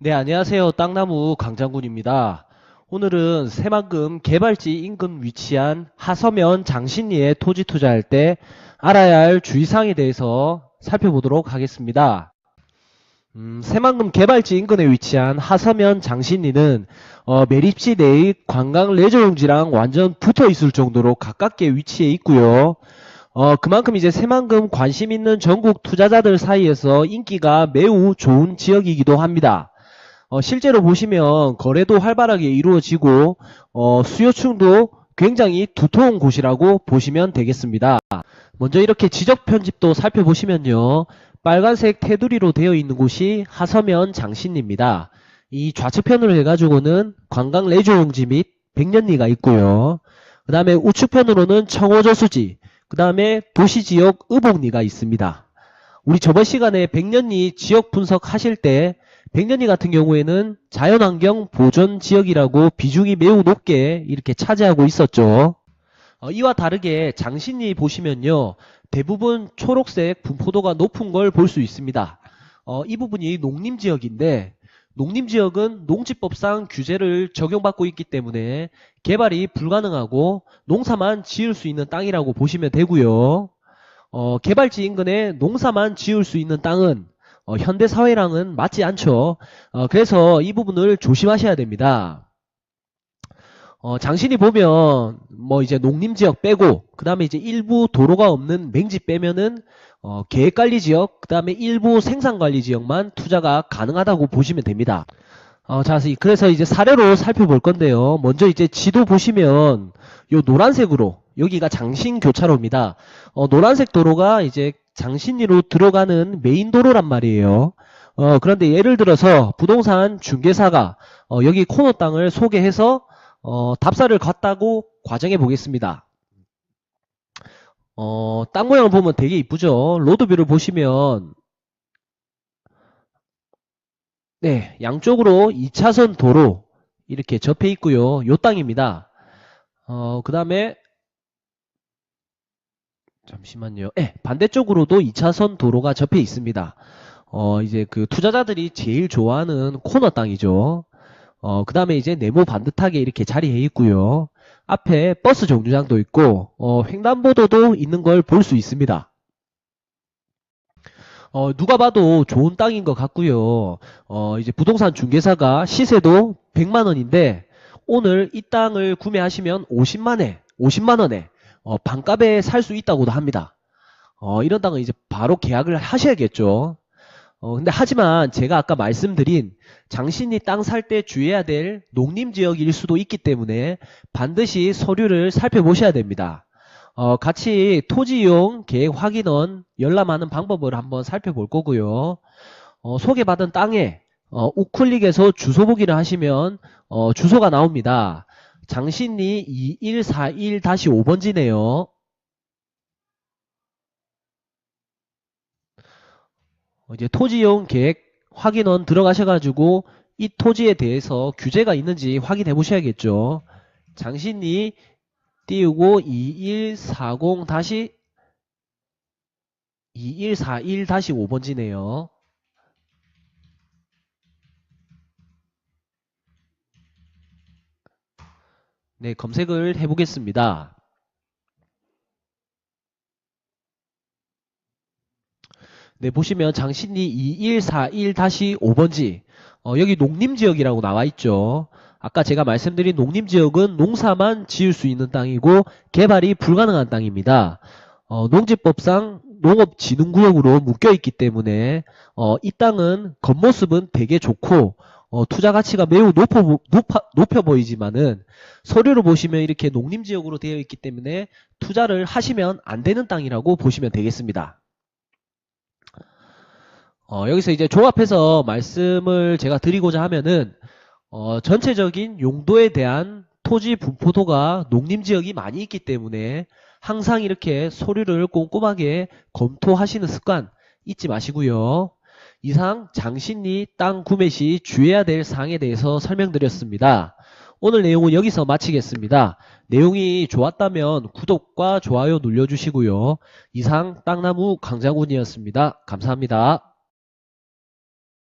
네, 안녕하세요. 땅나무 강장군입니다. 오늘은 새만금 개발지 인근 위치한 하서면 장신리에 토지 투자할 때 알아야 할 주의사항에 대해서 살펴보도록 하겠습니다. 음, 새만금 개발지 인근에 위치한 하서면 장신리는 어, 매립지 내의 관광 레저 용지랑 완전 붙어 있을 정도로 가깝게 위치해 있고요. 어, 그만큼 이제 새만금 관심 있는 전국 투자자들 사이에서 인기가 매우 좋은 지역이기도 합니다. 어, 실제로 보시면 거래도 활발하게 이루어지고 어, 수요층도 굉장히 두터운 곳이라고 보시면 되겠습니다. 먼저 이렇게 지적 편집도 살펴보시면요. 빨간색 테두리로 되어 있는 곳이 하서면 장신리입니다. 이 좌측편으로 해가지고는 관광 레저용지 및 백년리가 있고요. 그 다음에 우측편으로는 청호저수지, 그 다음에 도시지역 의복리가 있습니다. 우리 저번 시간에 백년리 지역 분석하실 때 백년리 같은 경우에는 자연환경 보존 지역이라고 비중이 매우 높게 이렇게 차지하고 있었죠. 어, 이와 다르게 장신리 보시면요. 대부분 초록색 분포도가 높은 걸 볼 수 있습니다. 어, 이 부분이 농림 지역인데 농림 지역은 농지법상 규제를 적용받고 있기 때문에 개발이 불가능하고 농사만 지을 수 있는 땅이라고 보시면 되고요. 어, 개발지 인근에 농사만 지을 수 있는 땅은 어, 현대 사회랑은 맞지 않죠. 어, 그래서 이 부분을 조심하셔야 됩니다. 어, 장신이 보면 뭐 이제 농림 지역 빼고 그 다음에 이제 일부 도로가 없는 맹지 빼면은 어, 계획 관리 지역 그 다음에 일부 생산 관리 지역만 투자가 가능하다고 보시면 됩니다. 어, 자, 그래서 이제 사례로 살펴볼 건데요. 먼저 이제 지도 보시면 요 노란색으로 여기가 장신 교차로입니다. 어, 노란색 도로가 이제 장신리로 들어가는 메인 도로란 말이에요. 어, 그런데 예를 들어서 부동산 중개사가 어, 여기 코너 땅을 소개해서 어, 답사를 갔다고 과정해 보겠습니다. 어, 땅 모양을 보면 되게 이쁘죠. 로드뷰를 보시면 네, 양쪽으로 2차선 도로 이렇게 접해 있고요. 요 땅입니다. 어, 그 다음에 잠시만요. 네, 반대쪽으로도 2차선 도로가 접해 있습니다. 어, 이제 그 투자자들이 제일 좋아하는 코너 땅이죠. 어, 그 다음에 이제 네모 반듯하게 이렇게 자리해 있고요. 앞에 버스 정류장도 있고, 어, 횡단보도도 있는 걸 볼 수 있습니다. 어, 누가 봐도 좋은 땅인 것 같고요. 어, 이제 부동산 중개사가 시세도 100만 원인데, 오늘 이 땅을 구매하시면 50만에, 50만 원에, 어, 반값에 살 수 있다고도 합니다. 어, 이런 땅은 이제 바로 계약을 하셔야겠죠. 어, 근데 하지만 제가 아까 말씀드린 장신이 땅 살 때 주의해야 될 농림 지역일 수도 있기 때문에 반드시 서류를 살펴보셔야 됩니다. 어, 같이 토지 이용 계획 확인원 열람하는 방법을 한번 살펴볼 거고요. 어, 소개받은 땅에 어, 우클릭해서 주소 보기를 하시면 어, 주소가 나옵니다. 장신리 2141-5번지네요. 어, 이제 토지용 계획 확인원 들어가셔가지고 이 토지에 대해서 규제가 있는지 확인해 보셔야겠죠. 장신리 띄우고 2140 다시 2141 다시 5번지네요. 네, 검색을 해보겠습니다. 네, 보시면 장신리 2141-5번지 어, 여기 농림지역이라고 나와 있죠. 아까 제가 말씀드린 농림지역은 농사만 지을 수 있는 땅이고 개발이 불가능한 땅입니다. 어, 농지법상 농업진흥구역으로 묶여있기 때문에 어, 이 땅은 겉모습은 되게 좋고 어, 투자 가치가 매우 높아, 높아, 높여 보이지만은 서류를 보시면 이렇게 농림 지역으로 되어 있기 때문에 투자를 하시면 안 되는 땅이라고 보시면 되겠습니다. 어, 여기서 이제 종합해서 말씀을 제가 드리고자 하면은 어, 전체적인 용도에 대한 토지 분포도가 농림 지역이 많이 있기 때문에 항상 이렇게 서류를 꼼꼼하게 검토하시는 습관 잊지 마시고요. 이상 장신리 땅 구매 시 주의해야 될 사항에 대해서 설명드렸습니다. 오늘 내용은 여기서 마치겠습니다. 내용이 좋았다면 구독과 좋아요 눌러주시고요. 이상 땅나무 강장군이었습니다. 감사합니다.